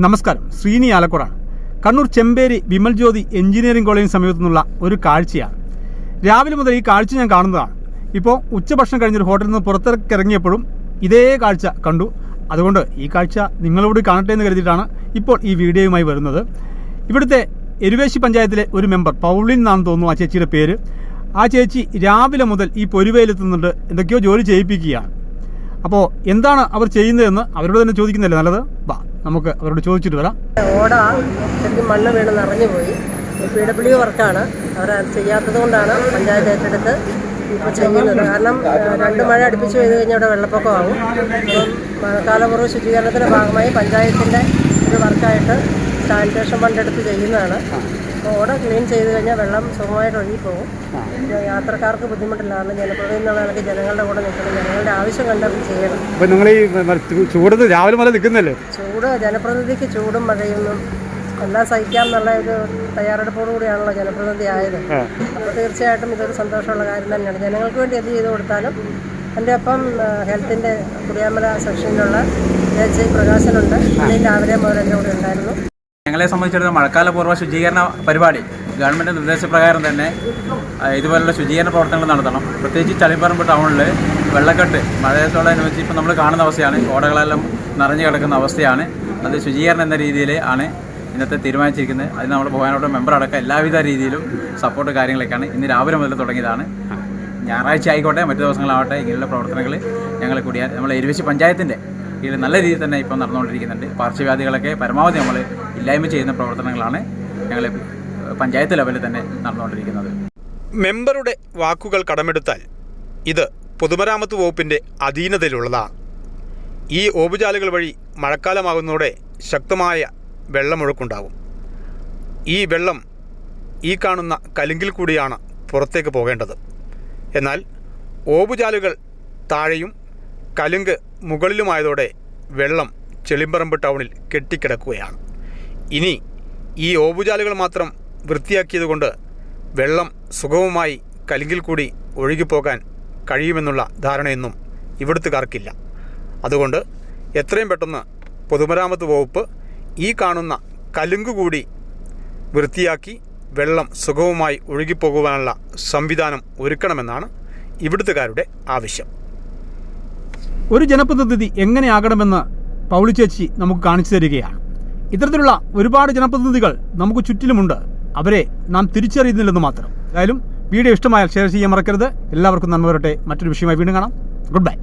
നമസ്കാരം. ശ്രീനി ആലക്കുറാണ് കണ്ണൂർ ചെമ്പേരി വിമൽ ജ്യോതി എഞ്ചിനീയറിംഗ് കോളേജിന് സമീപത്തു നിന്നുള്ള ഒരു കാഴ്ചയാണ്. രാവിലെ മുതൽ ഈ കാഴ്ച ഞാൻ കാണുന്നതാണ്. ഇപ്പോൾ ഉച്ചഭക്ഷണം കഴിഞ്ഞൊരു ഹോട്ടലിൽ നിന്ന് പുറത്തേക്ക് ഇറങ്ങിയപ്പോഴും ഇതേ കാഴ്ച കണ്ടു. അതുകൊണ്ട് ഈ കാഴ്ച നിങ്ങളോട് കാണട്ടെ എന്ന് കരുതിയിട്ടാണ് ഇപ്പോൾ ഈ വീഡിയോയുമായി വരുന്നത്. ഇവിടുത്തെ എരുവേശി പഞ്ചായത്തിലെ ഒരു മെമ്പർ പൗളിൻ എന്നാണെന്ന് തോന്നുന്നു ആ ചേച്ചിയുടെ പേര്. ആ ചേച്ചി രാവിലെ മുതൽ ഈ പൊരുവയിലെത്തുന്നുണ്ട്. എന്തൊക്കെയോ ജോലി ചെയ്യിപ്പിക്കുകയാണ്. അപ്പോൾ എന്താണ് അവർ ചെയ്യുന്നതെന്ന് അവരോട് തന്നെ ചോദിക്കുന്നില്ല നല്ലത്? വാ. നമുക്ക് അവരോട് ചോദിച്ചിട്ട് വരാം. ഓട. ശരിക്കും മണ്ണ് വീണ് നിറഞ്ഞു പോയി. പി ഡബ്ല്യു വർക്കാണ്. അവർ ചെയ്യാത്തത് കൊണ്ടാണ് പഞ്ചായത്ത് ഏറ്റെടുത്ത് ഇപ്പോൾ ചെയ്യുന്നത്. കാരണം രണ്ട് മഴ അടുപ്പിച്ച് പെയ്ത് കഴിഞ്ഞാൽ ഇവിടെ വെള്ളപ്പൊക്കമാകും മഴക്കാലപൂർവ ശുചീകരണത്തിന്റെ ഭാഗമായി പഞ്ചായത്തിന്റെ ഒരു വർക്കായിട്ട് സാനിറ്റേഷൻ ഫണ്ട് എടുത്ത് ചെയ്യുന്നതാണ്. ഓട ക്ലീൻ ചെയ്ത് കഴിഞ്ഞാൽ വെള്ളം സുഖമായിട്ട് ഒഴുകിപ്പോകും യാത്രക്കാർക്ക് ബുദ്ധിമുട്ടില്ല കാരണം ജനപ്രതിനിധി എന്നുള്ള ജനങ്ങളുടെ കൂടെ നിൽക്കണം. ജനങ്ങളുടെ ആവശ്യം കണ്ടത് ചെയ്യണം. അപ്പോൾ നിങ്ങൾ ഈ ചൂടത്ത് രാവിലെ മുതൽ നിൽക്കുന്നല്ലേ? ചൂട് ജനപ്രതിനിധിക്ക് ചൂടും മഴയൊന്നും എല്ലാം സഹിക്കാം എന്നുള്ള ഒരു തയ്യാറെടുപ്പോടു കൂടിയാണല്ലോ ജനപ്രതിനിധി ആയത്. അപ്പോൾ തീർച്ചയായിട്ടും ഇതൊരു സന്തോഷമുള്ള കാര്യം തന്നെയാണ്. ജനങ്ങൾക്ക് വേണ്ടി എന്ത് ചെയ്തു കൊടുത്താലും എന്റെ ഒപ്പം ഹെൽത്തിന്റെ കുടിയാമല സെക്ഷനിലുള്ള ഐ പ്രകാശനുണ്ട്. രാവിലെ മുതൽ എന്റെ കൂടെ ഉണ്ടായിരുന്നു. ഞങ്ങളെ സംബന്ധിച്ചിടത്തോളം മഴക്കാല പൂർവ ശുചീകരണ പരിപാടി ഗവൺമെന്റ് നിർദ്ദേശപ്രകാരം തന്നെ ഇതുപോലുള്ള ശുചീകരണ പ്രവർത്തനങ്ങൾ നടത്തണം. പ്രത്യേകിച്ച് ചളിപ്പറമ്പ് ടൗണിൽ വെള്ളക്കെട്ട് മഴയത്തോടനുബന്ധിച്ച് ഇപ്പോൾ നമ്മൾ കാണുന്ന അവസ്ഥയാണ് ഓടകളെല്ലാം നിറഞ്ഞു കിടക്കുന്ന അവസ്ഥയാണ്. അത് ശുചീകരണം എന്ന രീതിയിൽ ആണ് ഇന്നത്തെ തീരുമാനിച്ചിരിക്കുന്നത്. അതിന് നമ്മൾ പോകാനോട് മെമ്പർ അടക്കം എല്ലാവിധ രീതിയിലും സപ്പോർട്ട് കാര്യങ്ങളൊക്കെയാണ്. ഇന്ന് രാവിലെ മുതൽ തുടങ്ങിയതാണ്. ഞായറാഴ്ച ആയിക്കോട്ടെ മറ്റു ദിവസങ്ങളാവട്ടെ ഇങ്ങനെയുള്ള പ്രവർത്തനങ്ങൾ ഞങ്ങൾ കൂടിയാൽ നമ്മൾ എരുവശി പഞ്ചായത്തിന്റെ കീഴിൽ നല്ല രീതിയിൽ തന്നെ ഇപ്പം നടന്നുകൊണ്ടിരിക്കുന്നുണ്ട്. പാർശ്വവ്യാധികളൊക്കെ പരമാവധി നമ്മൾ ഇല്ലായ്മ ചെയ്യുന്ന പ്രവർത്തനങ്ങളാണ് ഞങ്ങൾ പഞ്ചായത്ത് ലെവലിൽ തന്നെ നടന്നുകൊണ്ടിരിക്കുന്നത്. മെമ്പറുടെ വാക്കുകൾ കടമെടുത്താൽ ഇത് പൊതുമരാമത്ത് വകുപ്പിന്റെ അധീനതയിലുള്ളതാണ്. ഈ ഓപുചാലുകൾ വഴി മഴക്കാലമാകുന്നതോടെ ശക്തമായ വെള്ളമൊഴുക്കുണ്ടാകും ഈ വെള്ളം ഈ കാണുന്ന കലുങ്കിൽ കൂടിയാണ് പുറത്തേക്ക് പോകേണ്ടത്. എന്നാൽ ഓപുചാലുകൾ താഴെയും കലുങ്ക് മുകളിലുമായതോടെ വെള്ളം ചെളിമ്പറമ്പ് ടൗണിൽ കെട്ടിക്കിടക്കുകയാണ്. ഇനി ഈ ഓവുചാലുകൾ മാത്രം വൃത്തിയാക്കിയതുകൊണ്ട് വെള്ളം സുഗമമായി കലുങ്കിൽ കൂടി ഒഴുകിപ്പോകാൻ കഴിയുമെന്നുള്ള ധാരണയൊന്നും ഇവിടുത്തുകാർക്കില്ല അതുകൊണ്ട് എത്രയും പെട്ടെന്ന് പൊതുമരാമത്ത് വകുപ്പ് ഈ കാണുന്ന കലുങ്ക് കൂടി വൃത്തിയാക്കി വെള്ളം സുഗമമായി ഒഴുകിപ്പോകുവാനുള്ള സംവിധാനം ഒരുക്കണമെന്നാണ് ഇവിടുത്തുകാരുടെ ആവശ്യം. ഒരു ജനപ്രതിനിധി എങ്ങനെയാകണമെന്ന് പൗളി ചേച്ചി നമുക്ക് കാണിച്ചു തരികയാണ്. ഇത്തരത്തിലുള്ള ഒരുപാട് ജനപ്രതിനിധികൾ നമുക്ക് ചുറ്റിലുമുണ്ട്. അവരെ നാം തിരിച്ചറിയുന്നില്ലെന്ന് മാത്രം. എന്തായാലും വീഡിയോ ഇഷ്ടമായാൽ ഷെയർ ചെയ്യാൻ മറക്കരുത്. എല്ലാവർക്കും നന്മ വരട്ടെ. മറ്റൊരു വിഷയമായി വീണ്ടും കാണാം. Good bye